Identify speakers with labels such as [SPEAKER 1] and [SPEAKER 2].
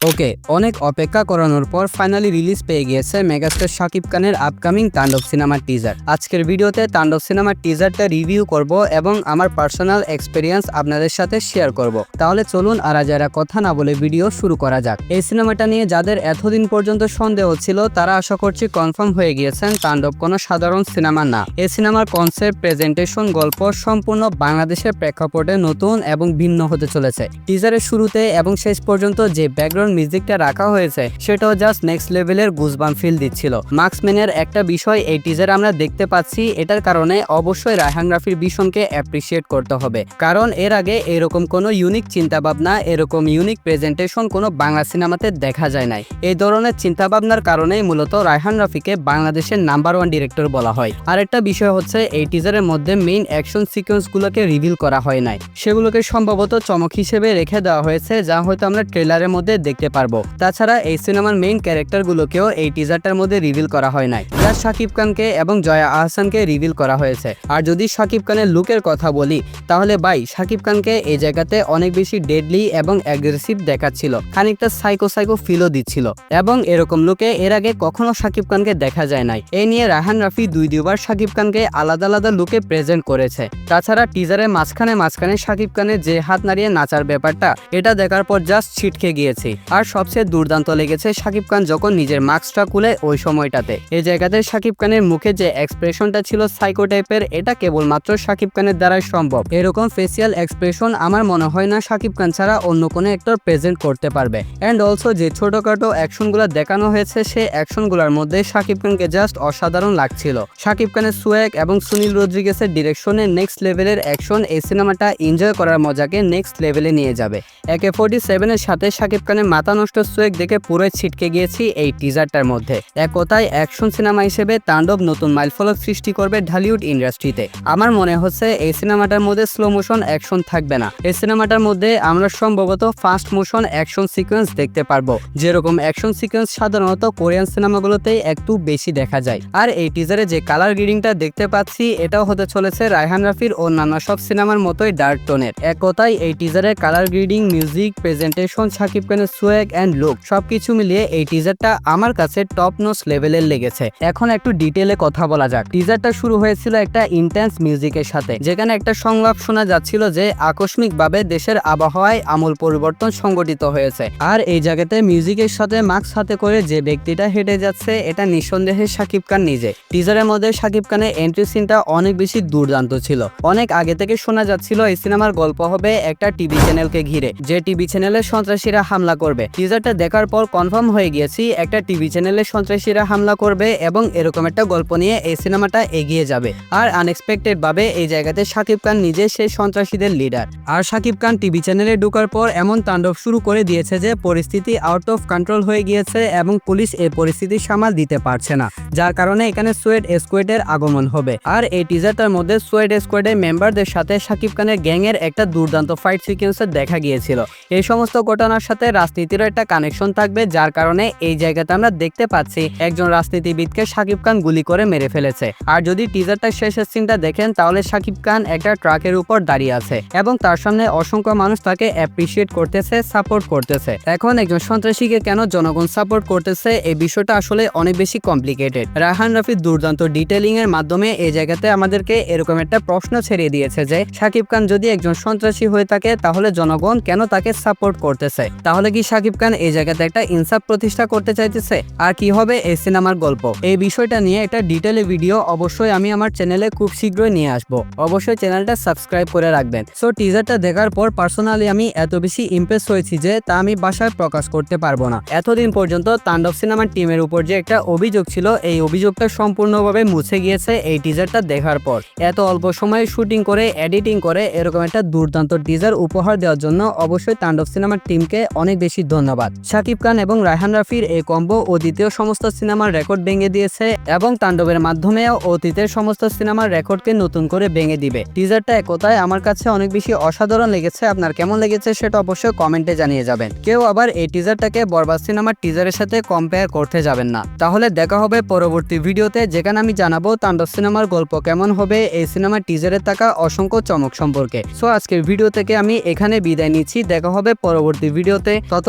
[SPEAKER 1] ওকে, অনেক অপেক্ষা করানোর পর ফাইনালি রিলিজ পেয়ে গিয়েছে মেগাস্টার শাকিব খানের আপকামিং তাণ্ডব সিনেমার টিজার আজকের ভিডিওতে তাণ্ডব সিনেমার টিজারটা রিভিউ করব এবং আমার পার্সোনাল এক্সপিরিয়েন্স আপনাদের সাথে শেয়ার করব। তাহলে চলুন আর যারা কথা না বলে ভিডিও শুরু করা যাক। এই সিনেমাটা নিয়ে যাদের এতদিন পর্যন্ত সন্দেহ ছিল, তারা আশা করছি কনফার্ম হয়ে গিয়েছেন তাণ্ডব কোনো সাধারণ সিনেমা না। এই সিনেমার কনসেপ্ট প্রেজেন্টেশন গল্প সম্পূর্ণ বাংলাদেশের প্রেক্ষাপটে নতুন এবং ভিন্ন হতে চলেছে। টিজারের শুরুতে এবং শেষ পর্যন্ত যে ব্যাকগ্রাউন্ড মিউজিকটা রাখা হয়েছে, সেটাও জাস্ট নেক্সট লেভেলের গুজবাম ফিল দিচ্ছিল। মার্কসম্যানের একটা বিষয় এই টিজার আমরা দেখতে পাচ্ছি, এটার কারণে অবশ্যই রায়হান রাফির ভীষণকে অ্যাপ্রিসিয়েট করতে হবে। কারণ এর আগে এরকম কোনো ইউনিক চিন্তাভাবনা, এরকম ইউনিক প্রেজেন্টেশন কোনো বাংলা সিনেমাতে দেখা যায় নাই। এই ধরনের চিন্তাভাবনার কারণেই মূলত রায়হান রাফিকে বাংলাদেশের নাম্বার ওয়ান ডিরেক্টর বলা হয়। আরেকটা বিষয় হচ্ছে, এই টিজারের মধ্যে মেইন অ্যাকশন সিকোয়েন্সগুলোকে রিভিল করা হয় নাই। সেগুলোকে সম্ভবত চমক হিসেবে রেখে দেওয়া হয়েছে, যা হয়তো আমরা ট্রেলারের মধ্যে দেখতে পারব। তাছাড়া এই সিনেমার মেইন ক্যারেক্টারগুলোকেও এই টিজারটার মধ্যে রিভিল করা হয় নাই। যা শাকিব খানকে এবং জয়া আহসানকে রিভিল করা হয়েছে। আর যদি শাকিব খানের লুকের কথা বলি, তাহলে ভাই, শাকিব খানকে এই জায়গাতে অনেক বেশি ডেডলি এবং অ্যাগ্রেসিভ দেখাচ্ছিল। খানিকটা সাইকো সাইকো ফিলও দিচ্ছিল। এবং এরকম লুকে এর আগে কখনো শাকিব খানকে দেখা যায় নাই। এই নিয়ে রাহান রাফি দুই দুবার শাকিব খানকে আলাদা আলাদা লুকে প্রেজেন্ট করেছে। তাছাড়া টিজারের মাঝখানে মাঝখানে শাকিব খানের যে হাত নাড়িয়ে নাচার ব্যাপারটা, এটা দেখার পর জাস্ট ছিটকে গিয়েছি। আর সবচেয়ে দুর্দান্ত লেগেছে শাকিব খান যখন নিজের মাস্কটা খুলে ওই সময়টাতে। এই জায়গাতে শাকিব খানের মুখে যে এক্সপ্রেশনটা ছিল সাইকো টাইপের এটা কেবলমাত্র শাকিব খানের দ্বারাই সম্ভব। এরকম ফেসিয়াল এক্সপ্রেশন আমার মনে হয় না শাকিব খান ছাড়া অন্য কোনো অ্যাক্টর প্রেজেন্ট করতে পারবে। অ্যান্ড অলসো যে ছোটখাটো অ্যাকশনগুলো দেখানো হয়েছে, সেই অ্যাকশনগুলোর মধ্যে শাকিব খানকে জাস্ট অসাধারণ লাগছিল। শাকিব খানের সুয়েক এবং সুনীল রদ্রিগেসের ডিরেকশনে নেক্সট লেভেলের অ্যাকশন এই সিনেমাটা এনজয় করার মজাকে নেক্সট লেভেলে নিয়ে যাবে। একে ফোর্টি সেভেনের সাথে শাকিব খানের মাথা নষ্ট সুয়েক দেখে পুরোই ছিটকে গিয়েছি এই টিজারটার মধ্যে। এক কথায় অ্যাকশন সিনেমা হিসেবে তাণ্ডব নতুন মাইলফলক সৃষ্টি করবে ঢালিউড ইন্ডাস্ট্রিতে আমার মনে হচ্ছে এই সিনেমাটার মধ্যে স্লো মোশন অ্যাকশন থাকবে না। এই সিনেমাটার মধ্যে আমরা সম্ভবত ফাস্ট মোশন অ্যাকশন সিকোয়েন্স দেখতে পারব। যেরকম অ্যাকশন সিকোয়েন্স সাধারণত কোরিয়ান সিনেমাগুলোতেই একটু বেশি দেখা যায়। আর এই টিজারে যে কালার গ্রিডিংটা দেখতে পাচ্ছি, এটাও হতে চলেছে রায়হান রাফির অন্যান্য সব সিনেমার মতোই ডার্ক টোনের এক কথায় এই টিজারের colour grading music presentation Shakib খানের সোয়েগ অ্যান্ড লুক সবকিছু মিলিয়ে এই টিজারটা আমার কাছে টপ নোস লেভেলের লেগেছে। এখন একটু ডিটেলে কথা বলা যাক। টিজারটা শুরু হয়েছিল একটা ইন্টেন্স মিউজিকের সাথে, যেখানে একটা সংলাপ শোনা যাচ্ছিল যে আকস্মিকভাবে দেশের আবহাওয়ায় আমূল পরিবর্তন সংগঠিত হয়েছে। আর এই জায়গাতে মিউজিকের সাথে মাস্ক হাতে করে যে ব্যক্তিটা হেঁটে যাচ্ছে, এটা নিঃসন্দেহে সাকিব খান নিজে। টিজারের মধ্যে সাকিব খানের এন্ট্রি সিনটা অনেক বেশি দুর্দান্ত ছিল। অনেক আগে থেকে শোনা যাচ্ছিল এই সিনেমার গল্প হবে একটা টিভি চ্যানেলকে ঘিরে, যে টিভি চ্যানেলের সন্ত্রাসীরা হামলা করবে। টিজারটা দেখার পর কনফার্ম হয়ে গিয়েছি, একটা টিভি চ্যানেলের সন্ত্রাসীরা হামলা করবে এবং এরকম একটা গল্প নিয়ে এই সিনেমাটা এগিয়ে যাবে। আর আনএক্সপেক্টেড ভাবে এই জায়গাতে সাকিব খান নিজে সেই সন্ত্রাসীদের লিডার আর সাকিব খান টিভি চ্যানেলে ঢোকার পর এমন তাণ্ডব শুরু করে দিয়েছে যে পরিস্থিতি আউট অফ কন্ট্রোল হয়ে গিয়েছে এবং পুলিশ এই পরিস্থিতি সামাল দিতে পারছে না, যার কারণে এখানে সোয়েড স্কোয়েডের আগমন হবে। আর এই টিজারটার মধ্যে সোয়েড স্কোয়েডের মেম্বারদের সাথে সাকিব খানের গ্যাংয়ের একটা দুর্দান্ত ফাইট সিকোয়েন্সের দেখা গিয়েছিল। এই সমস্ত ঘটনার সাথে রাজনীতিরও একটা কানেকশন থাকবে, যার কারণে এই জায়গাতে আমরা দেখতে পাচ্ছি একজন রাজনীতিবিদকে সাকিব খান গুলি করে মেরে ফেলেছে। আর যদি টিজারটা শেষের সিনটা দেখেন, তাহলে সাকিব খান একটা ট্রাকের উপর দাঁড়িয়ে আছে এবং তার সামনে অসংখ্য মানুষ তাকে অ্যাপ্রিসিয়েট করতেছে সাপোর্ট করতেছে। এখন একজন সন্ত্রাসীকে কেন জনগণ সাপোর্ট করতেছে, এই বিষয়টা আসলে অনেক বেশি কমপ্লিকেটেড রাহান রাফির দুর্দান্ত ডিটেলিং এর মাধ্যমে এই জায়গাতে আমাদেরকে এরকম একটা প্রশ্ন ছেড়ে দিয়েছে যে, সাকিব খান যদি একজন সন্ত্রাসী হয়ে থাকে, তাহলে জনগণ কেন তাকে সাপোর্ট করতেছে? তাহলে কি সাকিব খান এই জায়গাতে একটা ইনসাফ প্রতিষ্ঠা করতে চাইতেছে। আর কি হবে এই সিনেমার গল্প? এই বিষয়টা নিয়ে একটা ডিটেলে ভিডিও অবশ্যই আমি আমার চ্যানেলে খুব শীঘ্রই নিয়ে আসব। অবশ্যই চ্যানেলটা সাবস্ক্রাইব করে রাখবেন। সো টিজারটা দেখার পর পার্সোনালি আমি এত বেশি ইমপ্রেস হয়েছি যে তা আমি বাসায় প্রকাশ করতে পারব না। এতদিন পর্যন্ত তাণ্ডব সিনেমার টিমের উপর যে একটা অভিযোগ ছিল, এই অভিযোগটা সম্পূর্ণভাবে মুছে গিয়েছে এই টিজারটা দেখার পর। এত অল্প সময়ে শুটিং করে এডিটিং করে, এরকম একটা দুর্দান্ত টিজার উপহার দেওয়ার জন্য অবশ্যই তাণ্ডব সিনেমার টিমকে অনেক বেশি ধন্যবাদ। শাকিব খান এবং রায়হান রাফির এই কম্বো অতীতীয় সমস্ত সিনেমার রেকর্ড ভেঙে দিয়েছে এবং তাণ্ডবের মাধ্যমেও অতীতের সমস্ত সিনেমার রেকর্ডকে নতুন করে ভেঙে দিবে। টিজারটা একতায় আমার কাছে অনেক বেশি অসাধারণ লেগেছে। আপনার কেমন লেগেছে সেটা অবশ্যই কমেন্টে জানিয়ে যাবেন। কেউ আবার এই টিজারটাকে বরবাদ সিনেমার টিজারের সাথে কম্পেয়ার করতে যাবেন না। তাহলে দেখা হবে পরবর্তী ভিডিওতে, যেখানে আমি জানাব তাণ্ডব সিনেমার গল্প কেমন হবে, এই সিনেমার টিজারে থাকা অসংখ্য চমক সম্পর্কে। সো আজকের ভিডিও থেকে আমি এখানে বিদায় নিচ্ছি। দেখা হবে পরবর্তী ভিডিওতে। তত